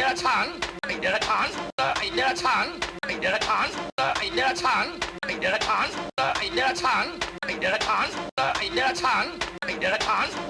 เดรัจฉานไอเดรัจฉานไอเดรัจฉานไอเดรัจฉานไอเดรัจฉานไอเดรัจฉานไอเดรัจฉานไอเดรัจฉานไอเดรัจฉานไอเดรัจฉาน